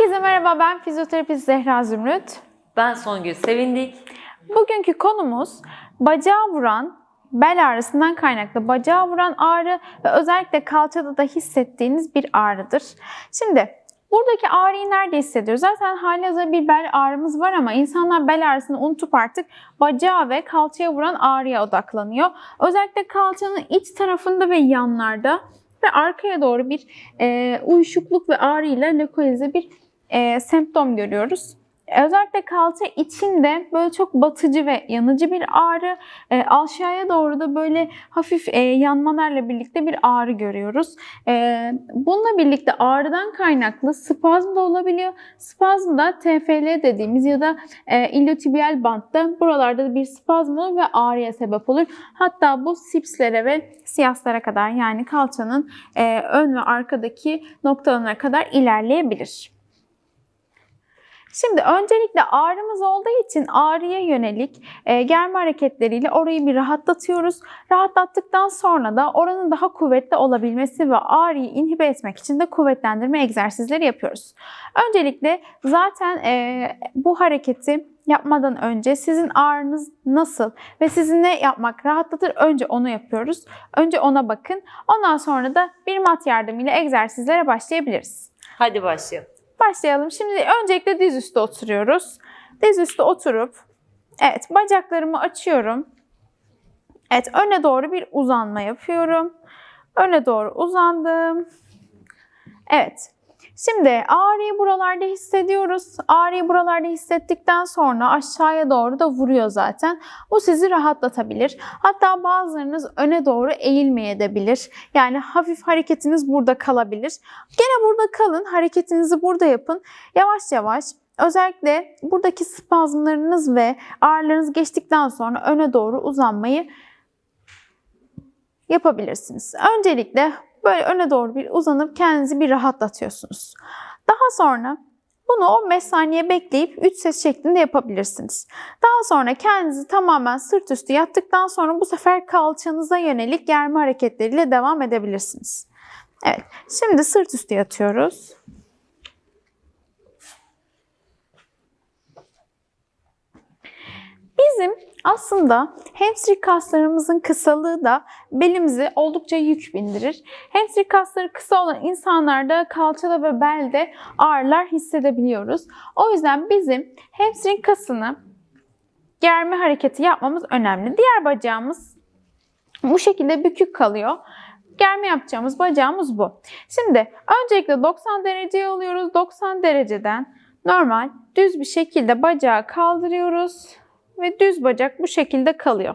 Herkese merhaba, ben fizyoterapist Zehra Zümrüt. Ben Songül Sevindik. Bugünkü konumuz bacağı vuran, bel ağrısından kaynaklı bacağı vuran ağrı ve özellikle kalçada da hissettiğiniz bir ağrıdır. Şimdi buradaki ağrıyı nerede hissediyoruz? Zaten halihazırda bir bel ağrımız var ama insanlar bel ağrısını unutup artık bacağı ve kalçaya vuran ağrıya odaklanıyor. Özellikle kalçanın iç tarafında ve yanlarda ve arkaya doğru bir e, uyuşukluk ve ağrıyla lokalize bir e, semptom görüyoruz. Özellikle kalça içinde böyle çok batıcı ve yanıcı bir ağrı, e, aşağıya doğru da böyle hafif e, yanmalarla birlikte bir ağrı görüyoruz. E, bununla birlikte ağrıdan kaynaklı spazm da olabiliyor. Spazm da TFL dediğimiz ya da e, iliotibial bantta buralarda bir spazm olur ve ağrıya sebep olur. Hatta bu sipslere ve siyaslara kadar yani kalçanın e, ön ve arkadaki noktalarına kadar ilerleyebilir. Şimdi öncelikle ağrımız olduğu için ağrıya yönelik e, germe hareketleriyle orayı bir rahatlatıyoruz. Rahatlattıktan sonra da oranın daha kuvvetli olabilmesi ve ağrıyı inhibe etmek için de kuvvetlendirme egzersizleri yapıyoruz. Öncelikle zaten e, bu hareketi yapmadan önce sizin ağrınız nasıl ve sizin ne yapmak rahatlatır önce onu yapıyoruz. Önce ona bakın. Ondan sonra da bir mat yardımıyla egzersizlere başlayabiliriz. Hadi başlayalım. Başlayalım. Şimdi öncelikle diz üstü oturuyoruz. Diz üstü oturup evet bacaklarımı açıyorum. Evet öne doğru bir uzanma yapıyorum. Öne doğru uzandım. Evet. Şimdi ağrıyı buralarda hissediyoruz. Ağrıyı buralarda hissettikten sonra aşağıya doğru da vuruyor zaten. Bu sizi rahatlatabilir. Hatta bazılarınız öne doğru eğilmeyebilir. Yani hafif hareketiniz burada kalabilir. Gene burada kalın. Hareketinizi burada yapın. Yavaş yavaş özellikle buradaki spazmlarınız ve ağrılarınız geçtikten sonra öne doğru uzanmayı yapabilirsiniz. Öncelikle böyle öne doğru bir uzanıp kendinizi bir rahatlatıyorsunuz. Daha sonra bunu 15 saniye bekleyip 3 ses şeklinde yapabilirsiniz. Daha sonra kendinizi tamamen sırt üstü yattıktan sonra bu sefer kalçanıza yönelik germe hareketleriyle devam edebilirsiniz. Evet, şimdi sırt üstü yatıyoruz. Bizim aslında hamstring kaslarımızın kısalığı da belimizi oldukça yük bindirir. Hamstring kasları kısa olan insanlarda kalçada ve belde ağrılar hissedebiliyoruz. O yüzden bizim hamstring kasını germe hareketi yapmamız önemli. Diğer bacağımız bu şekilde bükük kalıyor. Germe yapacağımız bacağımız bu. Şimdi öncelikle 90 dereceye alıyoruz. 90 dereceden normal düz bir şekilde bacağı kaldırıyoruz ve düz bacak bu şekilde kalıyor.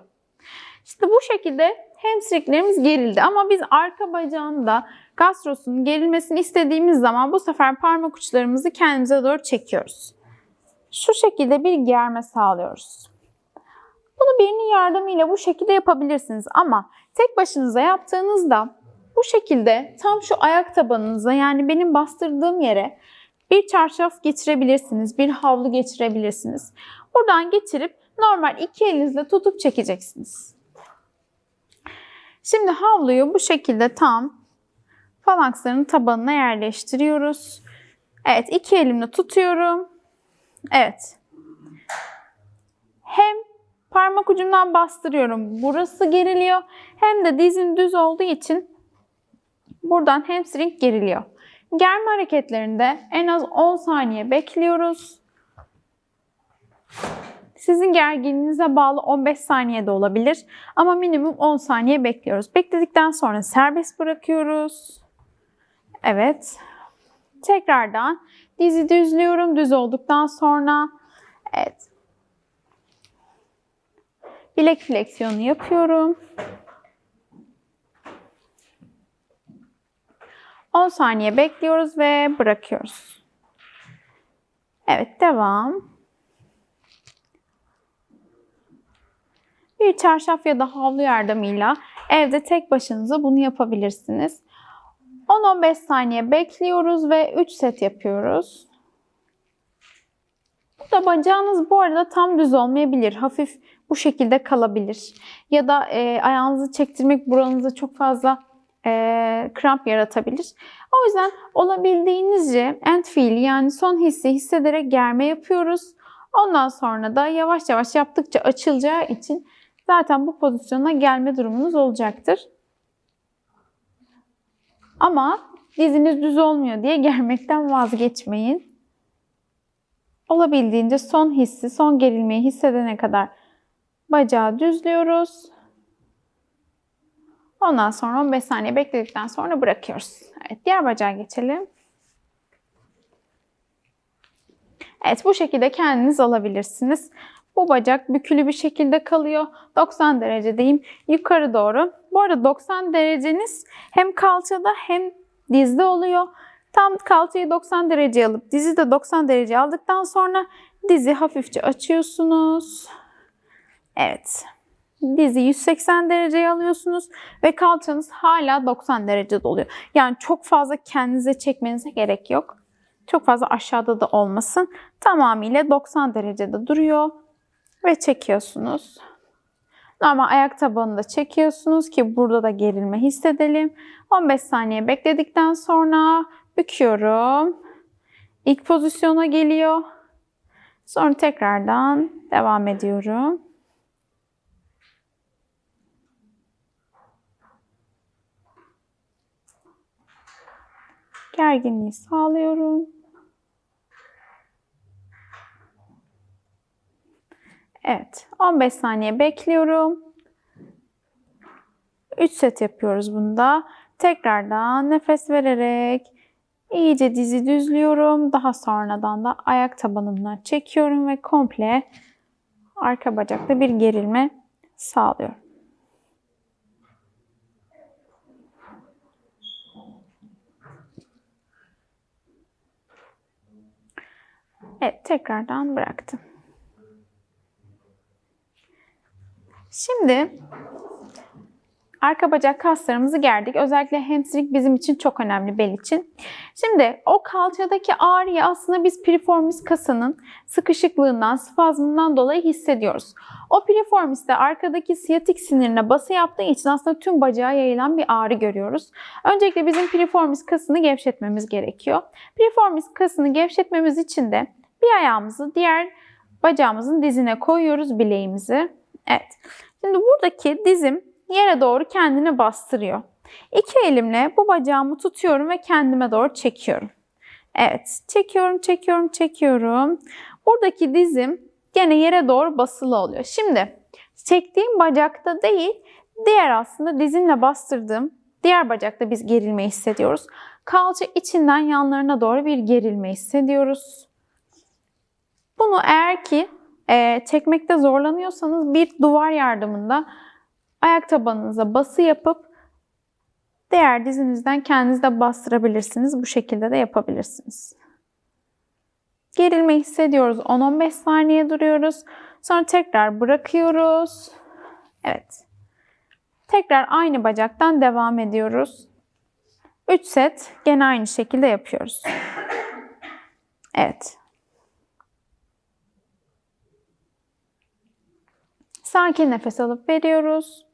İşte bu şekilde hamstringlerimiz gerildi ama biz arka bacağında gastrosunun gerilmesini istediğimiz zaman bu sefer parmak uçlarımızı kendimize doğru çekiyoruz. Şu şekilde bir germe sağlıyoruz. Bunu birinin yardımıyla bu şekilde yapabilirsiniz ama tek başınıza yaptığınızda bu şekilde tam şu ayak tabanınıza yani benim bastırdığım yere bir çarşaf geçirebilirsiniz, bir havlu geçirebilirsiniz. Buradan geçirip normal iki elinizle tutup çekeceksiniz. Şimdi havluyu bu şekilde tam falanksların tabanına yerleştiriyoruz. Evet iki elimle tutuyorum. Evet. Hem parmak ucumdan bastırıyorum. Burası geriliyor. Hem de dizim düz olduğu için buradan hamstring geriliyor. Germe hareketlerinde en az 10 saniye bekliyoruz. Sizin gerginliğinize bağlı 15 saniye de olabilir ama minimum 10 saniye bekliyoruz. Bekledikten sonra serbest bırakıyoruz. Evet. Tekrardan dizi düzlüyorum. Düz olduktan sonra evet. Bilek fleksiyonu yapıyorum. 10 saniye bekliyoruz ve bırakıyoruz. Evet, devam. Bir çarşaf ya da havlu yardımıyla evde tek başınıza bunu yapabilirsiniz. 10-15 saniye bekliyoruz ve 3 set yapıyoruz. Bu da bacağınız bu arada tam düz olmayabilir. Hafif bu şekilde kalabilir. Ya da e, ayağınızı çektirmek buranızı çok fazla e, kramp yaratabilir. O yüzden olabildiğinizce end fiili yani son hissi hissederek germe yapıyoruz. Ondan sonra da yavaş yavaş yaptıkça açılacağı için zaten bu pozisyona gelme durumunuz olacaktır. Ama diziniz düz olmuyor diye germekten vazgeçmeyin. Olabildiğince son hissi, son gerilmeyi hissedene kadar bacağı düzlüyoruz. Ondan sonra 15 saniye bekledikten sonra bırakıyoruz. Evet, diğer bacağa geçelim. Evet, bu şekilde kendiniz alabilirsiniz. Bu bacak bükülü bir şekilde kalıyor. 90 derecedeyim yukarı doğru. Bu arada 90 dereceniz hem kalçada hem dizde oluyor. Tam kalçayı 90 derece alıp dizi de 90 derece aldıktan sonra dizi hafifçe açıyorsunuz. Evet. Dizi 180 dereceye alıyorsunuz ve kalçanız hala 90 derecede oluyor. Yani çok fazla kendinize çekmenize gerek yok. Çok fazla aşağıda da olmasın. Tamamıyla 90 derecede duruyor ve çekiyorsunuz. Normal ayak tabanını da çekiyorsunuz ki burada da gerilme hissedelim. 15 saniye bekledikten sonra büküyorum. İlk pozisyona geliyor. Sonra tekrardan devam ediyorum. Gerginliği sağlıyorum. Evet, 15 saniye bekliyorum. 3 set yapıyoruz bunda. Tekrardan nefes vererek iyice dizi düzlüyorum. Daha sonradan da ayak tabanından çekiyorum ve komple arka bacakta bir gerilme sağlıyorum. Evet, tekrardan bıraktım. Şimdi arka bacak kaslarımızı gerdik. Özellikle hamstring bizim için çok önemli bel için. Şimdi o kalçadaki ağrıyı aslında biz piriformis kasının sıkışıklığından, spazmından dolayı hissediyoruz. O piriformis de arkadaki siyatik sinirine bası yaptığı için aslında tüm bacağa yayılan bir ağrı görüyoruz. Öncelikle bizim piriformis kasını gevşetmemiz gerekiyor. Piriformis kasını gevşetmemiz için de bir ayağımızı diğer bacağımızın dizine koyuyoruz bileğimizi. Evet. Şimdi buradaki dizim yere doğru kendini bastırıyor. İki elimle bu bacağımı tutuyorum ve kendime doğru çekiyorum. Evet. Çekiyorum, çekiyorum, çekiyorum. Buradaki dizim gene yere doğru basılı oluyor. Şimdi çektiğim bacakta değil, diğer aslında dizimle bastırdığım diğer bacakta biz gerilme hissediyoruz. Kalça içinden yanlarına doğru bir gerilme hissediyoruz. Bunu eğer ki e, çekmekte zorlanıyorsanız bir duvar yardımında ayak tabanınıza bası yapıp diğer dizinizden kendiniz de bastırabilirsiniz. Bu şekilde de yapabilirsiniz. Gerilme hissediyoruz. 10-15 saniye duruyoruz. Sonra tekrar bırakıyoruz. Evet. Tekrar aynı bacaktan devam ediyoruz. 3 set gene aynı şekilde yapıyoruz. Evet. Sakin nefes alıp veriyoruz.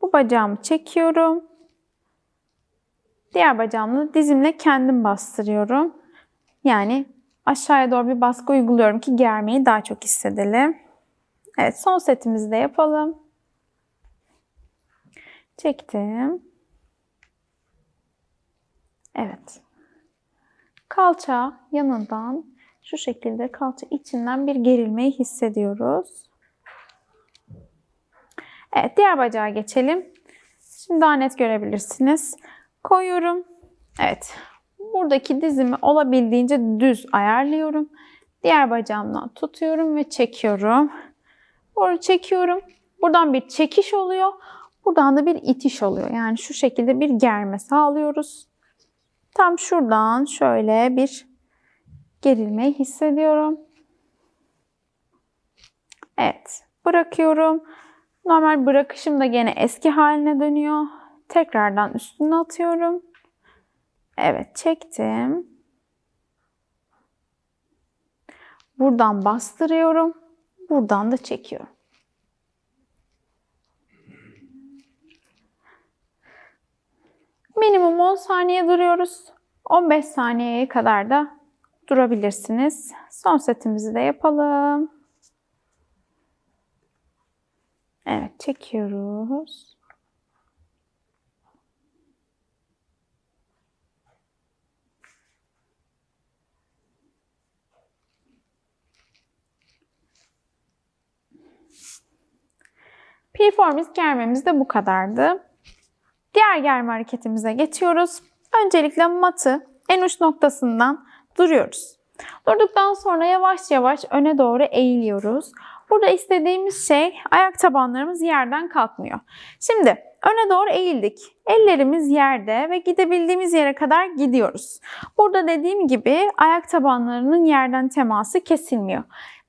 Bu bacağımı çekiyorum. Diğer bacağımla dizimle kendim bastırıyorum. Yani aşağıya doğru bir baskı uyguluyorum ki germeyi daha çok hissedelim. Evet son setimizi de yapalım. Çektim. Evet. Kalça yanından şu şekilde kalça içinden bir gerilmeyi hissediyoruz. Evet, diğer bacağa geçelim. Şimdi daha net görebilirsiniz. Koyuyorum. Evet. Buradaki dizimi olabildiğince düz ayarlıyorum. Diğer bacağımdan tutuyorum ve çekiyorum. Bunu çekiyorum. Buradan bir çekiş oluyor. Buradan da bir itiş oluyor. Yani şu şekilde bir germe sağlıyoruz. Tam şuradan şöyle bir gerilmeyi hissediyorum. Evet. Bırakıyorum. Normal bırakışım da gene eski haline dönüyor. Tekrardan üstüne atıyorum. Evet çektim. Buradan bastırıyorum. Buradan da çekiyorum. Minimum 10 saniye duruyoruz. 15 saniyeye kadar da durabilirsiniz. Son setimizi de yapalım. Evet, çekiyoruz. Piriformis germemiz de bu kadardı. Diğer germe hareketimize geçiyoruz. Öncelikle matı en uç noktasından duruyoruz. Durduktan sonra yavaş yavaş öne doğru eğiliyoruz. Burada istediğimiz şey ayak tabanlarımız yerden kalkmıyor. Şimdi öne doğru eğildik. Ellerimiz yerde ve gidebildiğimiz yere kadar gidiyoruz. Burada dediğim gibi ayak tabanlarının yerden teması kesilmiyor.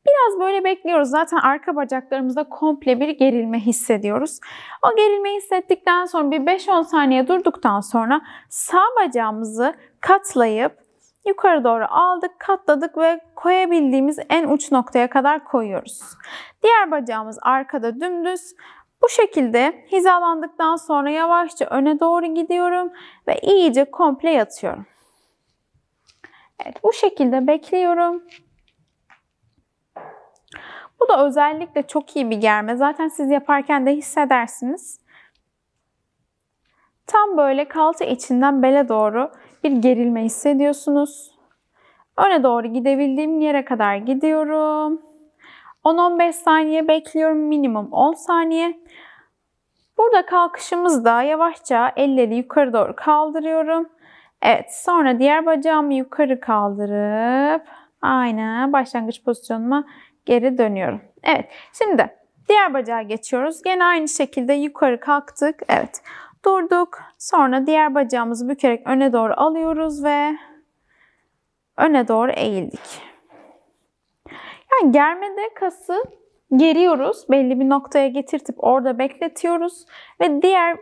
Biraz böyle bekliyoruz. Zaten arka bacaklarımızda komple bir gerilme hissediyoruz. O gerilmeyi hissettikten sonra bir 5-10 saniye durduktan sonra sağ bacağımızı katlayıp yukarı doğru aldık, katladık ve koyabildiğimiz en uç noktaya kadar koyuyoruz. Diğer bacağımız arkada dümdüz. Bu şekilde hizalandıktan sonra yavaşça öne doğru gidiyorum ve iyice komple yatıyorum. Evet, bu şekilde bekliyorum. Bu da özellikle çok iyi bir germe. Zaten siz yaparken de hissedersiniz. Tam böyle kalça içinden bele doğru bir gerilme hissediyorsunuz. Öne doğru gidebildiğim yere kadar gidiyorum. 10-15 saniye bekliyorum. Minimum 10 saniye. Burada kalkışımızda yavaşça elleri yukarı doğru kaldırıyorum. Evet sonra diğer bacağımı yukarı kaldırıp aynen başlangıç pozisyonuma geri dönüyorum. Evet şimdi diğer bacağa geçiyoruz. Gene aynı şekilde yukarı kalktık. Evet durduk. Sonra diğer bacağımızı bükerek öne doğru alıyoruz ve öne doğru eğildik. Yani germede kası geriyoruz. Belli bir noktaya getirtip orada bekletiyoruz. Ve diğer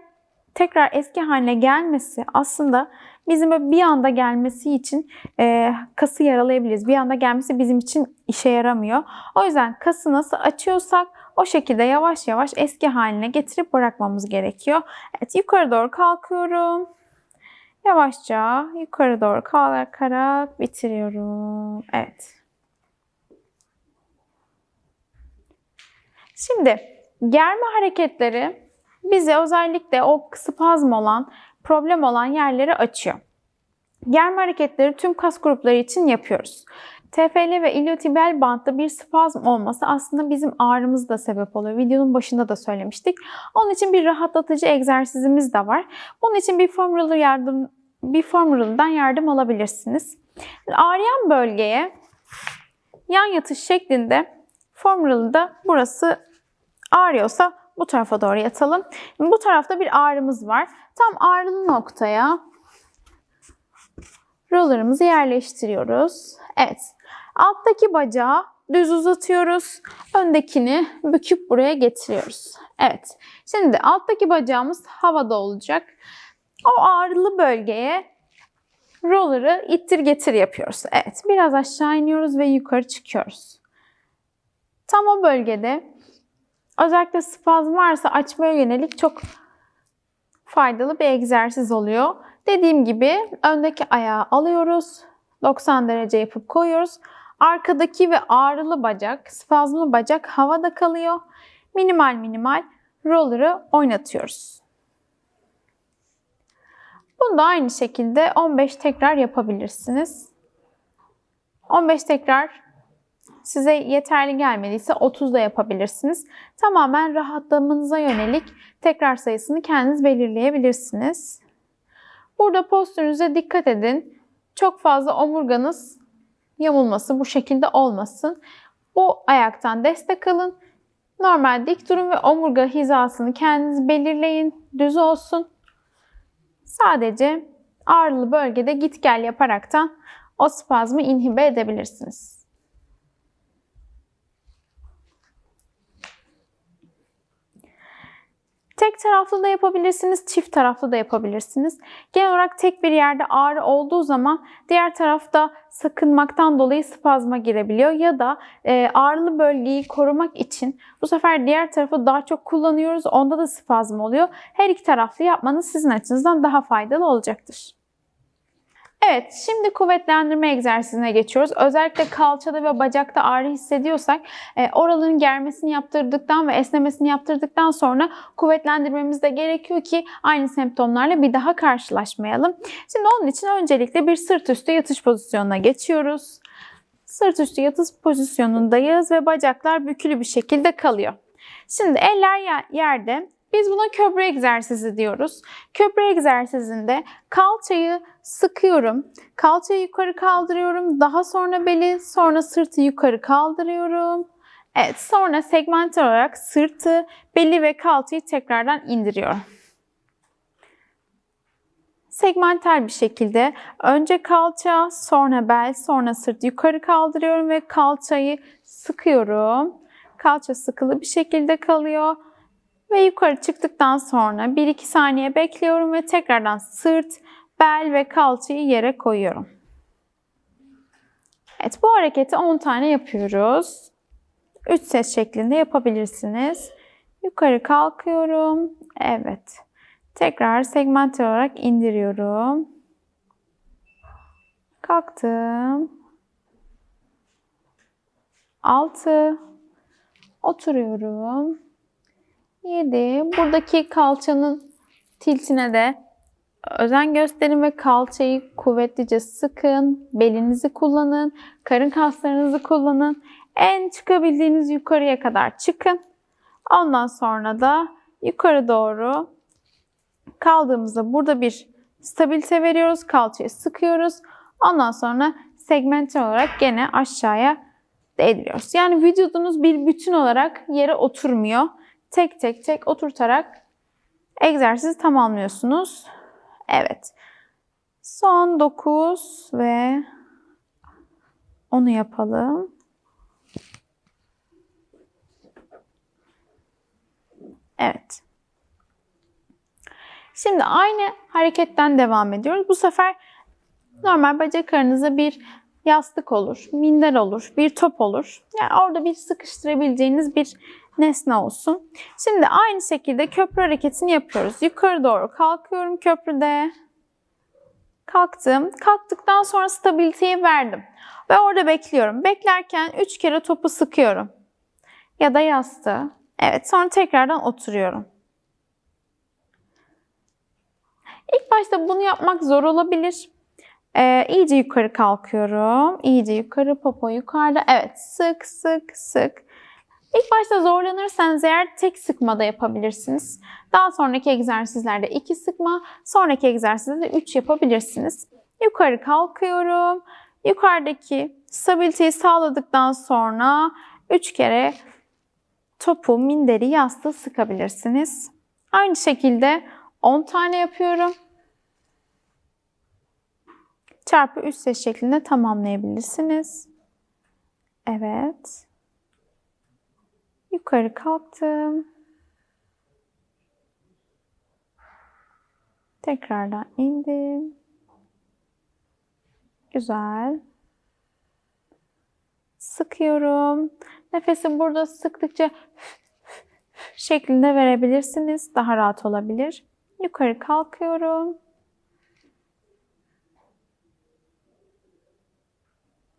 tekrar eski haline gelmesi aslında bizim böyle bir anda gelmesi için e, kası yaralayabiliriz. Bir anda gelmesi bizim için işe yaramıyor. O yüzden kası nasıl açıyorsak o şekilde yavaş yavaş eski haline getirip bırakmamız gerekiyor. Evet yukarı doğru kalkıyorum. Yavaşça yukarı doğru kalkarak bitiriyorum. Evet. Şimdi germe hareketleri bize özellikle o spazm olan, problem olan yerleri açıyor. Germe hareketleri tüm kas grupları için yapıyoruz. TFL ve iliotibial bantta bir spazm olması aslında bizim ağrımız da sebep oluyor. Videonun başında da söylemiştik. Onun için bir rahatlatıcı egzersizimiz de var. Bunun için bir formula yardım bir formülden yardım alabilirsiniz. Ağrıyan bölgeye yan yatış şeklinde formülda burası ağrıyorsa bu tarafa doğru yatalım. Bu tarafta bir ağrımız var. Tam ağrılı noktaya rollerımızı yerleştiriyoruz. Evet. Alttaki bacağı düz uzatıyoruz. Öndekini büküp buraya getiriyoruz. Evet. Şimdi alttaki bacağımız havada olacak. O ağrılı bölgeye roller'ı ittir getir yapıyoruz. Evet. Biraz aşağı iniyoruz ve yukarı çıkıyoruz. Tam o bölgede özellikle spazm varsa açmaya yönelik çok faydalı bir egzersiz oluyor. Dediğim gibi öndeki ayağı alıyoruz. 90 derece yapıp koyuyoruz. Arkadaki ve ağrılı bacak, spazmlı bacak havada kalıyor. Minimal minimal roller'ı oynatıyoruz. Bunu da aynı şekilde 15 tekrar yapabilirsiniz. 15 tekrar size yeterli gelmediyse 30 da yapabilirsiniz. Tamamen rahatlamanıza yönelik tekrar sayısını kendiniz belirleyebilirsiniz. Burada postürünüze dikkat edin. Çok fazla omurganız yamulması bu şekilde olmasın. Bu ayaktan destek alın. Normal dik durun ve omurga hizasını kendiniz belirleyin. Düz olsun. Sadece ağrılı bölgede git gel yaparaktan o spazmı inhibe edebilirsiniz. Tek taraflı da yapabilirsiniz, çift taraflı da yapabilirsiniz. Genel olarak tek bir yerde ağrı olduğu zaman diğer tarafta sakınmaktan dolayı spazma girebiliyor ya da e, ağrılı bölgeyi korumak için bu sefer diğer tarafı daha çok kullanıyoruz. Onda da spazm oluyor. Her iki taraflı yapmanız sizin açınızdan daha faydalı olacaktır. Evet, şimdi kuvvetlendirme egzersizine geçiyoruz. Özellikle kalçada ve bacakta ağrı hissediyorsak e, oraların germesini yaptırdıktan ve esnemesini yaptırdıktan sonra kuvvetlendirmemiz de gerekiyor ki aynı semptomlarla bir daha karşılaşmayalım. Şimdi onun için öncelikle bir sırt üstü yatış pozisyonuna geçiyoruz. Sırt üstü yatış pozisyonundayız ve bacaklar bükülü bir şekilde kalıyor. Şimdi eller yerde. Biz buna köprü egzersizi diyoruz. Köprü egzersizinde kalçayı sıkıyorum. Kalçayı yukarı kaldırıyorum. Daha sonra beli, sonra sırtı yukarı kaldırıyorum. Evet, sonra segmental olarak sırtı, beli ve kalçayı tekrardan indiriyorum. Segmental bir şekilde önce kalça, sonra bel, sonra sırt yukarı kaldırıyorum ve kalçayı sıkıyorum. Kalça sıkılı bir şekilde kalıyor. Ve yukarı çıktıktan sonra 1-2 saniye bekliyorum ve tekrardan sırt, bel ve kalçayı yere koyuyorum. Evet bu hareketi 10 tane yapıyoruz. 3 set şeklinde yapabilirsiniz. Yukarı kalkıyorum. Evet. Tekrar segmental olarak indiriyorum. Kalktım. 6 oturuyorum. 7. Buradaki kalçanın tiltine de özen gösterin ve kalçayı kuvvetlice sıkın. Belinizi kullanın. Karın kaslarınızı kullanın. En çıkabildiğiniz yukarıya kadar çıkın. Ondan sonra da yukarı doğru kaldığımızda burada bir stabilite veriyoruz. Kalçayı sıkıyoruz. Ondan sonra segmental olarak gene aşağıya değdiriyoruz. Yani vücudunuz bir bütün olarak yere oturmuyor tek tek tek oturtarak egzersizi tamamlıyorsunuz. Evet. Son 9 ve onu yapalım. Evet. Şimdi aynı hareketten devam ediyoruz. Bu sefer normal bacak aranıza bir yastık olur, minder olur, bir top olur. Yani orada bir sıkıştırabileceğiniz bir nesne olsun. Şimdi aynı şekilde köprü hareketini yapıyoruz. Yukarı doğru kalkıyorum köprüde. Kalktım. Kalktıktan sonra stabiliteyi verdim. Ve orada bekliyorum. Beklerken 3 kere topu sıkıyorum. Ya da yastığı. Evet sonra tekrardan oturuyorum. İlk başta bunu yapmak zor olabilir. Ee, iyice yukarı kalkıyorum. İyice yukarı, popo yukarıda. Evet, sık sık sık. İlk başta zorlanırsanız eğer tek sıkma da yapabilirsiniz. Daha sonraki egzersizlerde iki sıkma, sonraki egzersizde üç yapabilirsiniz. Yukarı kalkıyorum. Yukarıdaki stabiliteyi sağladıktan sonra üç kere topu, minderi, yastığı sıkabilirsiniz. Aynı şekilde 10 tane yapıyorum. Çarpı 3 set şeklinde tamamlayabilirsiniz. Evet. Yukarı kalktım. Tekrardan indim. Güzel. Sıkıyorum. Nefesi burada sıktıkça şeklinde verebilirsiniz. Daha rahat olabilir. Yukarı kalkıyorum.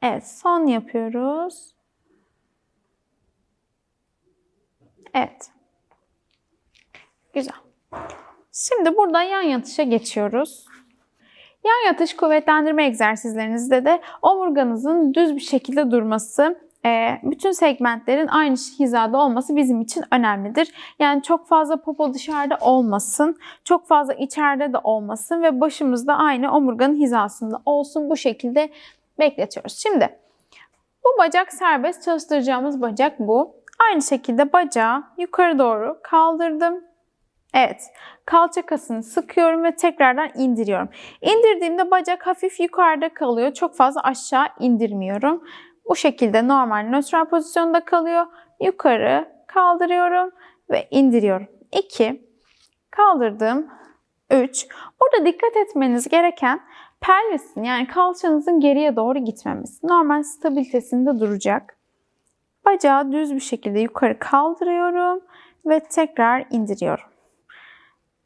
Evet, son yapıyoruz. Evet. Güzel. Şimdi burada yan yatışa geçiyoruz. Yan yatış kuvvetlendirme egzersizlerinizde de omurganızın düz bir şekilde durması, e, bütün segmentlerin aynı hizada olması bizim için önemlidir. Yani çok fazla popo dışarıda olmasın, çok fazla içeride de olmasın ve başımız da aynı omurganın hizasında olsun. Bu şekilde bekletiyoruz. Şimdi bu bacak serbest çalıştıracağımız bacak bu. Aynı şekilde bacağı yukarı doğru kaldırdım. Evet, kalça kasını sıkıyorum ve tekrardan indiriyorum. İndirdiğimde bacak hafif yukarıda kalıyor. Çok fazla aşağı indirmiyorum. Bu şekilde normal nötral pozisyonda kalıyor. Yukarı kaldırıyorum ve indiriyorum. 2 Kaldırdım. 3. Burada dikkat etmeniz gereken pelvisin yani kalçanızın geriye doğru gitmemesi. Normal stabilitesinde duracak. Bacağı düz bir şekilde yukarı kaldırıyorum ve tekrar indiriyorum.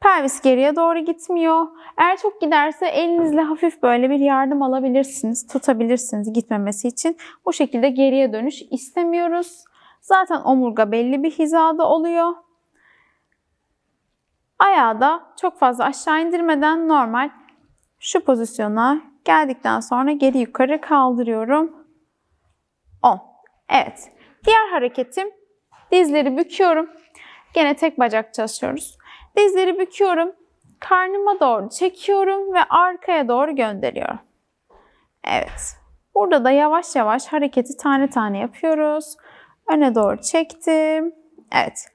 Pelvis geriye doğru gitmiyor. Eğer çok giderse elinizle hafif böyle bir yardım alabilirsiniz, tutabilirsiniz gitmemesi için. Bu şekilde geriye dönüş istemiyoruz. Zaten omurga belli bir hizada oluyor. Ayağı da çok fazla aşağı indirmeden normal şu pozisyona geldikten sonra geri yukarı kaldırıyorum. 10. Evet. Diğer hareketim dizleri büküyorum. Gene tek bacak çalışıyoruz. Dizleri büküyorum. Karnıma doğru çekiyorum ve arkaya doğru gönderiyorum. Evet. Burada da yavaş yavaş hareketi tane tane yapıyoruz. Öne doğru çektim. Evet.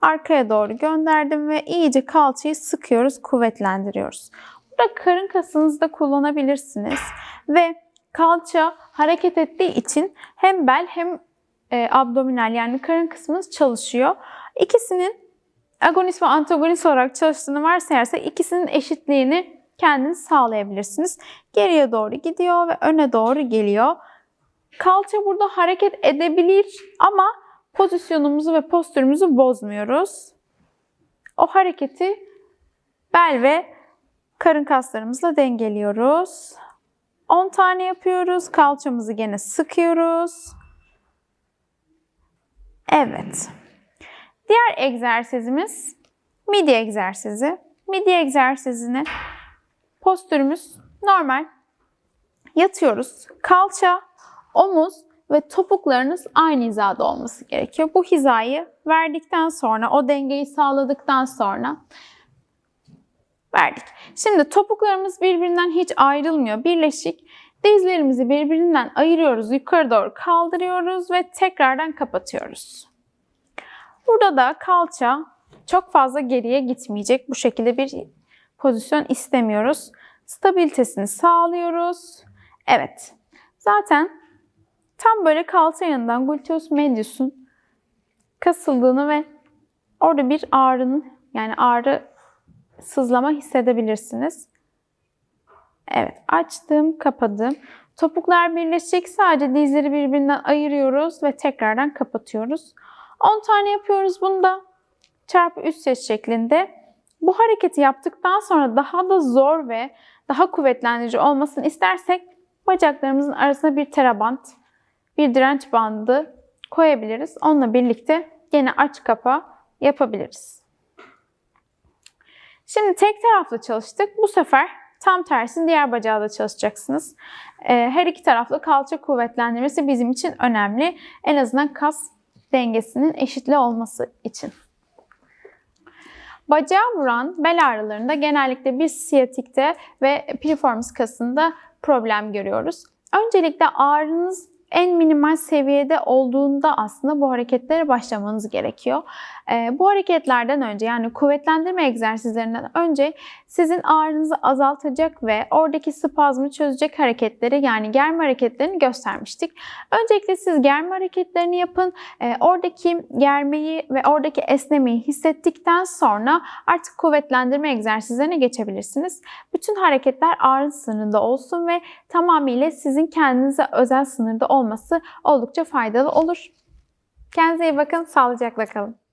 Arkaya doğru gönderdim ve iyice kalçayı sıkıyoruz, kuvvetlendiriyoruz. Burada karın kasınızı da kullanabilirsiniz. Ve kalça hareket ettiği için hem bel hem e, abdominal yani karın kısmınız çalışıyor. İkisinin agonist ve antagonist olarak çalıştığını varsayarsak ikisinin eşitliğini kendiniz sağlayabilirsiniz. Geriye doğru gidiyor ve öne doğru geliyor. Kalça burada hareket edebilir ama pozisyonumuzu ve postürümüzü bozmuyoruz. O hareketi bel ve karın kaslarımızla dengeliyoruz. 10 tane yapıyoruz. Kalçamızı gene sıkıyoruz. Evet. Diğer egzersizimiz midye egzersizi. Midye egzersizini postürümüz normal. Yatıyoruz. Kalça, omuz ve topuklarınız aynı hizada olması gerekiyor. Bu hizayı verdikten sonra, o dengeyi sağladıktan sonra verdik. Şimdi topuklarımız birbirinden hiç ayrılmıyor. Birleşik. Dizlerimizi birbirinden ayırıyoruz. Yukarı doğru kaldırıyoruz ve tekrardan kapatıyoruz. Burada da kalça çok fazla geriye gitmeyecek. Bu şekilde bir pozisyon istemiyoruz. Stabilitesini sağlıyoruz. Evet. Zaten tam böyle kalça yanından gluteus medius'un kasıldığını ve orada bir ağrının yani ağrı sızlama hissedebilirsiniz. Evet açtım kapadım. Topuklar birleşecek sadece dizleri birbirinden ayırıyoruz ve tekrardan kapatıyoruz. 10 tane yapıyoruz bunda. Çarpı üst ses şeklinde. Bu hareketi yaptıktan sonra daha da zor ve daha kuvvetlendirici olmasını istersek bacaklarımızın arasına bir terabant, bir direnç bandı koyabiliriz. Onunla birlikte gene aç kapa yapabiliriz. Şimdi tek taraflı çalıştık. Bu sefer tam tersini diğer bacağı da çalışacaksınız. Ee, Her iki taraflı kalça kuvvetlendirmesi bizim için önemli. En azından kas dengesinin eşitli olması için. Bacağı vuran bel ağrılarında genellikle biz siyatikte ve piriformis kasında problem görüyoruz. Öncelikle ağrınız en minimal seviyede olduğunda aslında bu hareketlere başlamanız gerekiyor. Ee, bu hareketlerden önce yani kuvvetlendirme egzersizlerinden önce sizin ağrınızı azaltacak ve oradaki spazmı çözecek hareketleri yani germe hareketlerini göstermiştik. Öncelikle siz germe hareketlerini yapın. Ee, oradaki germeyi ve oradaki esnemeyi hissettikten sonra artık kuvvetlendirme egzersizlerine geçebilirsiniz. Bütün hareketler ağrı sınırında olsun ve tamamıyla sizin kendinize özel sınırda olması oldukça faydalı olur. Kendinize iyi bakın, sağlıcakla kalın.